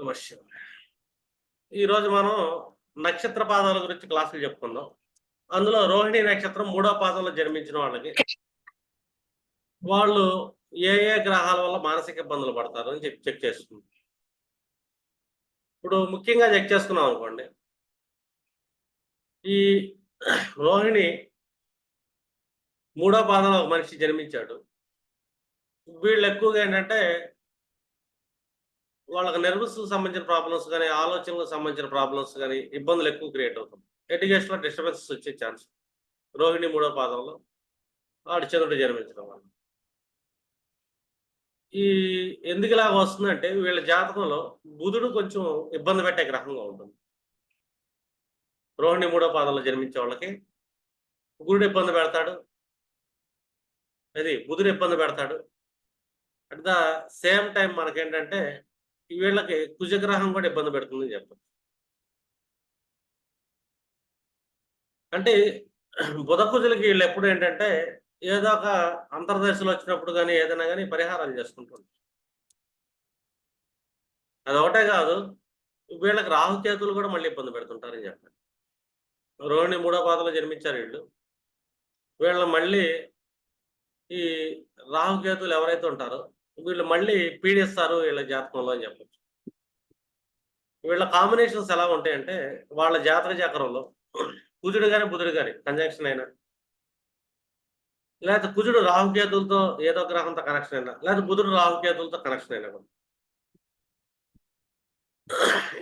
నమస్కారం ఈరోజు మనం నక్షత్ర పాదాల గురించి క్లాసులు చెప్పుకుందాం. అందులో రోహిణి నక్షత్రం మూడో పాదంలో జన్మించిన వాళ్ళకి వాళ్ళు ఏ ఏ గ్రహాల వల్ల మానసిక ఇబ్బందులు పడతారు అని చెప్పి చెక్ చేసుకుందాం ఇప్పుడు ముఖ్యంగా చెక్ చేసుకున్నాం అనుకోండి. ఈ రోహిణి మూడో పాదంలో ఒక మనిషి జన్మించాడు. వీళ్ళు ఎక్కువగా ఏంటంటే వాళ్ళకి నర్వస్ సంబంధించిన ప్రాబ్లమ్స్ కానీ ఆలోచనలకు సంబంధించిన ప్రాబ్లమ్స్ కానీ ఇబ్బందులు ఎక్కువ క్రియేట్ అవుతాయి ఎడ్యుకేషన్లో డిస్టర్బెన్సెస్ వచ్చే ఛాన్స్ రోహిణి మూడో పాదంలో ఆడి చంద్రుడు జన్మించడం వల్ల. ఈ ఎందుకు ఇలాగ వస్తుందంటే వీళ్ళ జాతకంలో బుధుడు కొంచెం ఇబ్బంది పెట్టే గ్రహంగా ఉంటుంది. రోహిణి మూడో పాదంలో జన్మించే వాళ్ళకి గురుడు ఇబ్బంది పెడతాడు. అది బుధుడు ఇబ్బంది పెడతాడు. అట్ ద సేమ్ టైం మనకేంటంటే వీళ్ళకి కుజగ్రహం కూడా ఇబ్బంది పెడుతుందని చెప్పచ్చు. అంటే బుధ కుజులకి వీళ్ళు ఎప్పుడు ఏంటంటే ఏదో ఒక అంతర్దశలు వచ్చినప్పుడు కానీ ఏదైనా కానీ పరిహారాలు చేసుకుంటుంటారు. అది ఒకటే కాదు వీళ్ళకి రాహుకేతులు కూడా మళ్ళీ ఇబ్బంది పెడుతుంటారని చెప్పండి రోహిణి మూడో పాదలో జన్మించారు వీళ్ళు. వీళ్ళ మళ్ళీ ఈ రాహుకేతులు ఎవరైతే ఉంటారో వీళ్ళు మళ్ళీ పీడిస్తారు వీళ్ళ జాతకంలో అని చెప్పచ్చు. వీళ్ళ కాంబినేషన్స్ ఎలా ఉంటాయంటే వాళ్ళ జాతక చక్రంలో కుజుడు కానీ బుధుడు కానీ కంజంక్షన్ అయినా లేకపోతే కుజుడు రాహుకేతులతో ఏదో గ్రహంతో కనెక్షన్ అయినా లేకపోతే బుధుడు రాహుకేతులతో కనెక్షన్ అయినా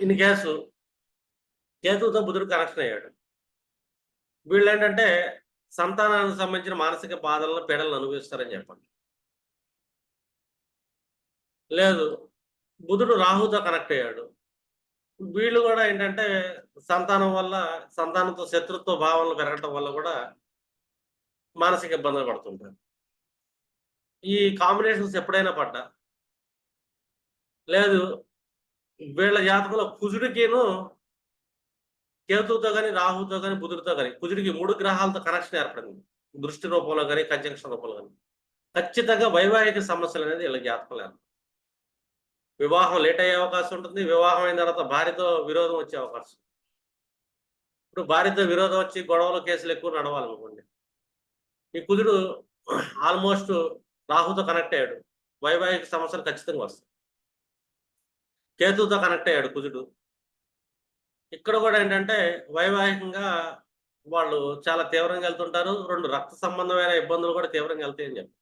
ఇన్ కేసు కేతులతో బుధుడు కనెక్షన్ అయ్యాడు. వీళ్ళు ఏంటంటే సంతానానికి సంబంధించిన మానసిక బాధలను పీడలను అనుభవిస్తారని చెప్పండి. లేదు. బుధుడు రాహుతో కనెక్ట్ అయ్యాడు. వీళ్ళు కూడా ఏంటంటే సంతానం వల్ల సంతానంతో శత్రుత్వ భావనలు పెరగటం వల్ల కూడా మానసిక ఇబ్బందులు పడుతుంటారు. ఈ కాంబినేషన్స్ ఎప్పుడైనా పడ్డా? లేదు. వీళ్ళ జాతకంలో కుజుడికిను కేతువుతో కానీ రాహుతో కానీ బుధుడితో కానీ కుజుడికి మూడు గ్రహాలతో కనెక్షన్ ఏర్పడింది. దృష్టి రూపంలో కానీ కంజంక్షన్ రూపంలో కానీ ఖచ్చితంగా వైవాహిక సమస్యలు అనేది వీళ్ళ జాతకంలో ఏర్పడింది వివాహం లేట్ అయ్యే అవకాశం ఉంటుంది. వివాహం అయిన తర్వాత భార్యతో విరోధం వచ్చే అవకాశం ఇప్పుడు భార్యతో విరోధం వచ్చి గొడవలు కేసులు ఎక్కువ నడవాలనుకోండి ఈ కుజుడు ఆల్మోస్ట్ రాహుతో కనెక్ట్ అయ్యాడు. వైవాహిక సమస్యలు ఖచ్చితంగా వస్తాయి. కేతుతో కనెక్ట్ అయ్యాడు కుజుడు ఇక్కడ కూడా ఏంటంటే వైవాహికంగా వాళ్ళు చాలా తీవ్రంగా వెళ్తుంటారు. రెండు రక్త సంబంధమైన ఇబ్బందులు కూడా తీవ్రంగా వెళ్తాయని చెప్పి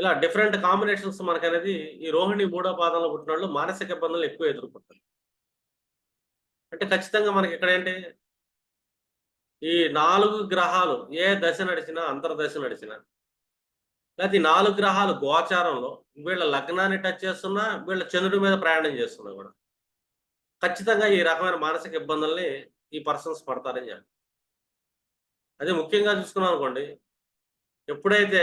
ఇలా డిఫరెంట్ కాంబినేషన్స్ మనకు అనేది ఈ రోహిణి మూడో పాదంలో పుట్టిన వాళ్ళు మానసిక ఇబ్బందులు ఎక్కువ ఎదుర్కొంటారు. అంటే ఖచ్చితంగా మనకి ఇక్కడ ఏంటి? ఈ నాలుగు గ్రహాలు ఏ దశ నడిచినా అంతర్దశ నడిచినా లేకపోతే ఈ నాలుగు గ్రహాలు గోచారంలో వీళ్ళ లగ్నాన్ని టచ్ చేస్తున్నా వీళ్ళ చంద్రుడి మీద ప్రయాణం చేస్తున్నా కూడా ఖచ్చితంగా ఈ రకమైన మానసిక ఇబ్బందుల్ని ఈ పర్సన్స్ పడతారని చెప్పి అదే ముఖ్యంగా చూసుకున్నాం అనుకోండి ఎప్పుడైతే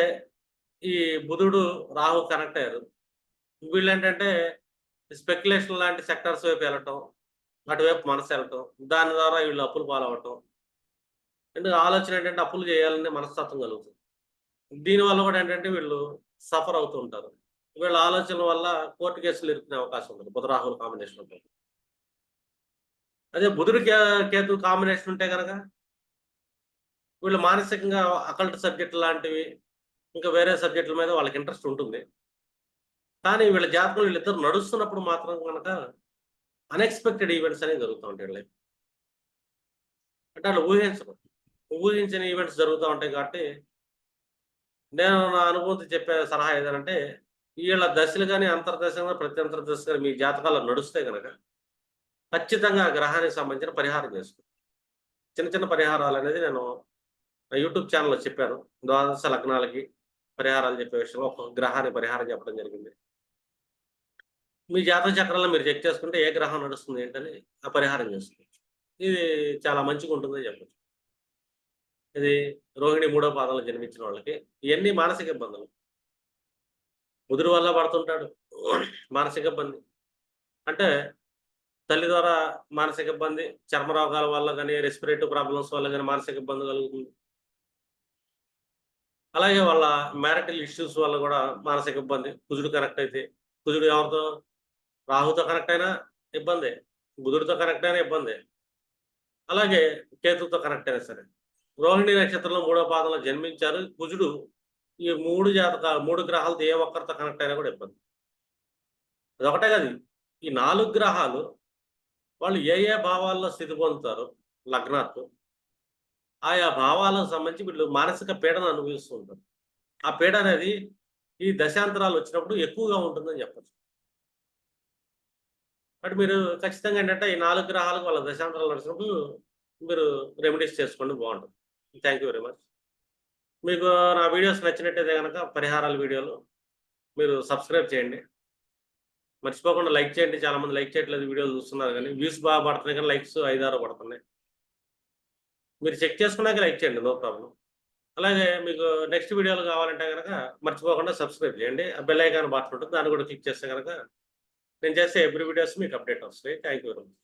ఈ బుధుడు రాహు కనెక్ట్ అయ్యారు. వీళ్ళు ఏంటంటే స్పెక్యులేషన్ లాంటి సెక్టర్స్ వైపు వెళ్ళటం అటువైపు మనసు వెళ్ళటం దాని ద్వారా వీళ్ళు అప్పులు పాలవటం ఎందుకు ఆలోచన ఏంటంటే అప్పులు చేయాలని మనస్తత్వం కలుగుతుంది. దీనివల్ల కూడా ఏంటంటే వీళ్ళు సఫర్ అవుతూ ఉంటారు. వీళ్ళ ఆలోచన వల్ల కోర్టు కేసులు ఇరుకునే అవకాశం ఉంటుంది. బుధ రాహుల కాంబినేషన్ ఉంటుంది అదే బుధుడు కే కేతు కాంబినేషన్ ఉంటే కనుక వీళ్ళు మానసికంగా అకల్ట్ సబ్జెక్ట్ లాంటివి ఇంకా వేరే సబ్జెక్టుల మీద వాళ్ళకి ఇంట్రెస్ట్ ఉంటుంది. కానీ వీళ్ళ జాతకం వీళ్ళిద్దరు నడుస్తున్నప్పుడు మాత్రం కనుక అన్ఎక్స్పెక్టెడ్ ఈవెంట్స్ అనేవి జరుగుతూ ఉంటాయి వీళ్ళకి అంటే వాళ్ళు ఊహించరు. ఊహించిన ఈవెంట్స్ జరుగుతూ ఉంటాయి కాబట్టి నేను నా అనుభూతి చెప్పే సలహా ఏదంటే వీళ్ళ దశలు కానీ అంతర్దశ ప్రతి అంతర్దశ కానీ మీ జాతకాల్లో నడుస్తే కనుక ఖచ్చితంగా ఆ గ్రహానికి సంబంధించిన పరిహారం చేసుకో. చిన్న చిన్న పరిహారాలు అనేది నేను యూట్యూబ్ ఛానల్లో చెప్పాను. ద్వాదశ లగ్నాలకి పరిహారాలు చెప్పే విషయంలో ఒక గ్రహాన్ని పరిహారం చెప్పడం జరిగింది. మీ జాతక చక్రంలో మీరు చెక్ చేసుకుంటే ఏ గ్రహం నడుస్తుంది ఏంటని ఆ పరిహారం చేసుకోవచ్చు ఇది చాలా మంచిగా ఉంటుందని చెప్పచ్చు. ఇది రోహిణి మూడో పాదంలో జన్మించిన వాళ్ళకి ఇవన్నీ మానసిక ఇబ్బందులు. ముదురు వల్ల పడుతుంటాడు. మానసిక ఇబ్బంది. అంటే తల్లి ద్వారా మానసిక ఇబ్బంది చర్మ రోగాల వల్ల కానీ రెస్పిరేటివ్ ప్రాబ్లమ్స్ వల్ల కానీ మానసిక ఇబ్బంది కలుగుతుంది. అలాగే వాళ్ళ మ్యారిటల్ ఇష్యూస్ వల్ల కూడా మానసిక ఇబ్బంది. కుజుడు కనెక్ట్ అయితే కుజుడు ఎవరితో? రాహుతో కనెక్ట్ అయినా ఇబ్బందే. బుధుడితో కనెక్ట్ అయినా ఇబ్బందే. అలాగే కేతుతో కనెక్ట్ అయినా సరే. రోహిణి నక్షత్రంలో మూడో పాదంలో జన్మించారు. కుజుడు ఈ మూడు జాతక మూడు గ్రహాలతో ఏ ఒక్కరితో కనెక్ట్ అయినా కూడా ఇబ్బంది. అదొకటే కాదు ఈ నాలుగు గ్రహాలు వాళ్ళు ఏ ఏ భావాల్లో స్థితి పొందుతారు? లగ్నాత్తు ఆయా భావాలకు సంబంధించి వీళ్ళు మానసిక పీడన అనుభవిస్తూ ఉంటారు. ఆ పీడ అనేది ఈ దశాంతరాలు వచ్చినప్పుడు ఎక్కువగా ఉంటుందని చెప్పచ్చు. బట్ మీరు ఖచ్చితంగా ఏంటంటే ఈ నాలుగు గ్రహాలకు వాళ్ళ దశాంతరాలు నడిచినప్పుడు మీరు రెమెడీస్ చేసుకోండి బాగుంటుంది. థ్యాంక్ యూ వెరీ మచ్ మీకు నా వీడియోస్ నచ్చినట్టయితే కనుక పరిహారాల వీడియోలు మీరు సబ్స్క్రైబ్ చేయండి. మర్చిపోకుండా లైక్ చేయండి. చాలా మంది లైక్ చేయట్లేదు వీడియోలు చూస్తున్నారు కానీ వ్యూస్ బాగా పడుతున్నాయి కానీ లైక్స్ ఐదారు పడుతున్నాయి. మీరు చెక్ చేసుకున్నాక లైక్ చేయండి నో ప్రాబ్లం. అలాగే మీకు నెక్స్ట్ వీడియోలు కావాలంటే కనుక మర్చిపోకుండా సబ్స్క్రైబ్ చేయండి. ఆ బెల్ ఐకాన్ బాగా ఉంటుంది దాన్ని కూడా క్లిక్ చేస్తే కనుక నేను చేసే ఎవ్రీ వీడియోస్ మీకు అప్డేట్ వస్తాయి. Thank you very much.